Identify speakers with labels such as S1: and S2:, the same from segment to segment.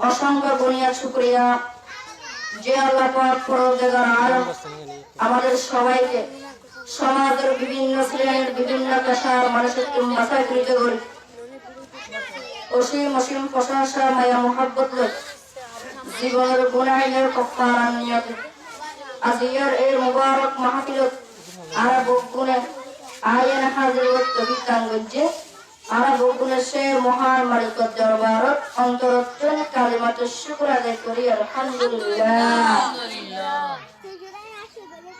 S1: অসংখ্য যে আল্লাহ আলম আমাদের সবাইকে সমাজের বিভিন্ন শ্রেণির বিভিন্ন পেশার মানুষের মাথায় তুলতে করি অসীম অসীম প্রশংসা মায়া মোহাব্বত জীবনের গুণাইনের কপ্তার নিয়ত। আজিয়ার এই মুবারক মাহফিলত আরা বগুনে আয়েন হাজিরত তবিতান গজ্জে আরা বগুনে সে মহান মালিকত দরবারত অন্তরত্তন কালিমাত শুকর আদায় করি, আলহামদুলিল্লাহ।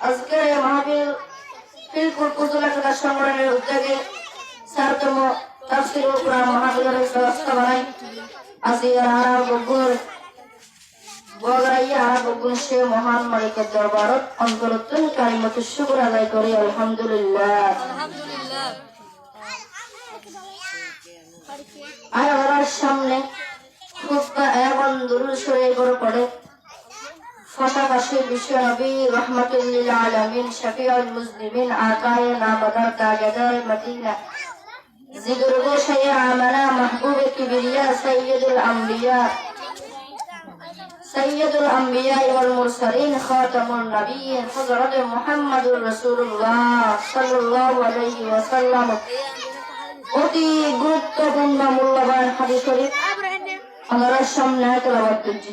S1: আজকের এই মাহফিল ফিলকুল কুতুলা খেলা সংগঠনের উদ্যোগে চারতম তাফসির কোরআন মাহফিলের ব্যবস্থা বানাই। আজিয়ার আরা বগুর বগরাইয়া সে মহান মালিকের দরবারত অন্তরত্তন কারিমত শুকর আদায় করি, আলহামদুলিল্লাহ। আর আমার সামনে খুব এমন দুরুল সরে করে পড়ে। পাশাপাশি বিশ্ব নবী রহমতুল্লিল আলমিন শফিউল মুসলিমিন আকায়ে নাবাদার তাজাদার মদিনা। জিগর শাইয়া আমানা মাহবুব কিবরিয়া সৈয়দুল আম্বিয়া। سيد الأنبياء والمرسلين خاتم النبيين حضرت محمد رسول الله صلى الله عليه وسلم অতি গুরুত্বপূর্ণ মূল্যবান হাদিস শরীফ আমরা সামনে তেলাওয়াত করছি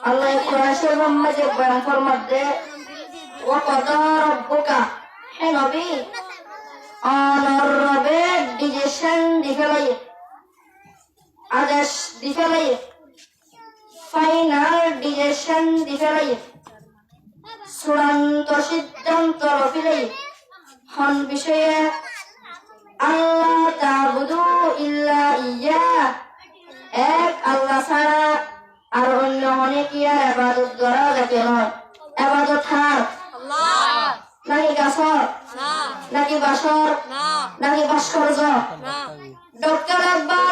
S1: আল্লাহ কোরআন শরীফের মাঝে বয়ান ফরমাতে ওয়া কাদা রাব্বুকা হে নবী অনর রবে ডিজেশন দিফেলাই আদেশ দিফেলাই ফাইনাল ডিজেশন দিফেলাই চূড়ান্ত সিদ্ধান্ত রফিলাই হন বিষয়ে আল্লাহ তাবুদু ইল্লা ইয়া এক আল্লাহ ছাড়া আর অন্য অনেক ইয়া এবাদত করা যাতে নয় এবাদত হাত নাকি গাছর নাকি বাসর নাকি ভাস্কর্য ডক্টর একবার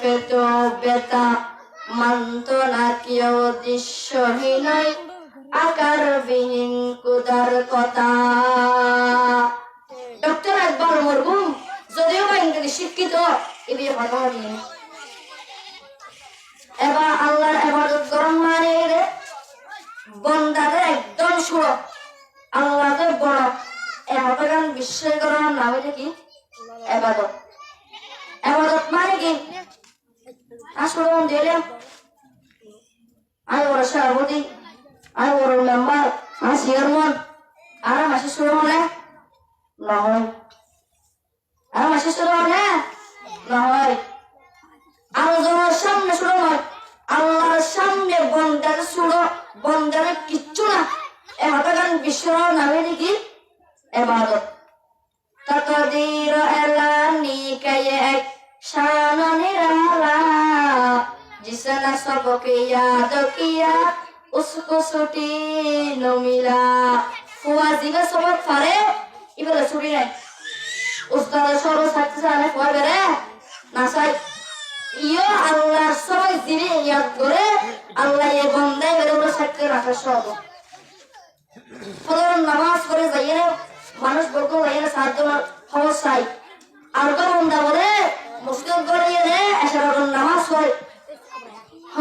S1: পেত বেতা, মানত না কেউ দৃশ্যহীনই আকার বিহীন কুদার কথা। ডক্টর একবার মরহুম, যদিও বা ইংরেজি শিক্ষিত কথা নিয়ে এবার আল্লাহর এবাদত গরম মানে রে, বন্দাদের একদম সুর আল্লাহকে বড় এমতগান বিশ্বের গরম নামে কি এবাদত। এবাদত মানে কি? আসলে দিলে আমি বড় সভাপতি আমি বড় মেম্বার আমি চেয়ারম্যান আর মাসে শুরু হলে নহয় আর মাসে শুরু হলে নহয় আলোচনার সামনে শুরু হয় আল্লাহর সামনে বন্দার শুরু বন্দার কিচ্ছু না এ হাতাগান নামে নাকি এবাদত তকদির এলানি কায়ে এক নিরালা जिसने सबके याद किया उसको ছুটি নমিলা ফুয়া জিবে সবক ফারে ইবেলে ছুটি নাই উস্তাদের সরো থাকতে জানে ফুয়া বেরে না চাই ইয়ো আল্লাহ সবাই জিবে ইয়াদ করে আল্লাহ এ বন্দাই বেরে ওরা থাকতে রাখা সব ফজর নামাজ করে যাইয়ে মানুষ বলতো যাইয়ে সাহায্য হওয়া চাই আর তো বন্দা বলে মুসলিম করে রে এসার নামাজ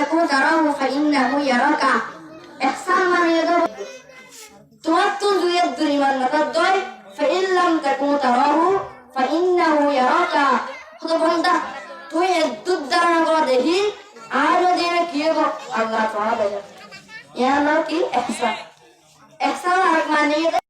S1: فإن لم تكن تراه فإنه يراك إحسان من يدعو তোমার তো দুয়ের দুরিমান নাতার দয় ফাইল্লাম তাকুন তারাহু ফাইন্নাহু ইয়ারাকা হতো বন্ধা তুই এদ্দুত দাঁড়া করে দেখি আর যদি কি হবো আল্লাহ তোমার বেজা ইয়ার নাম কি এহসান এহসান আর মানে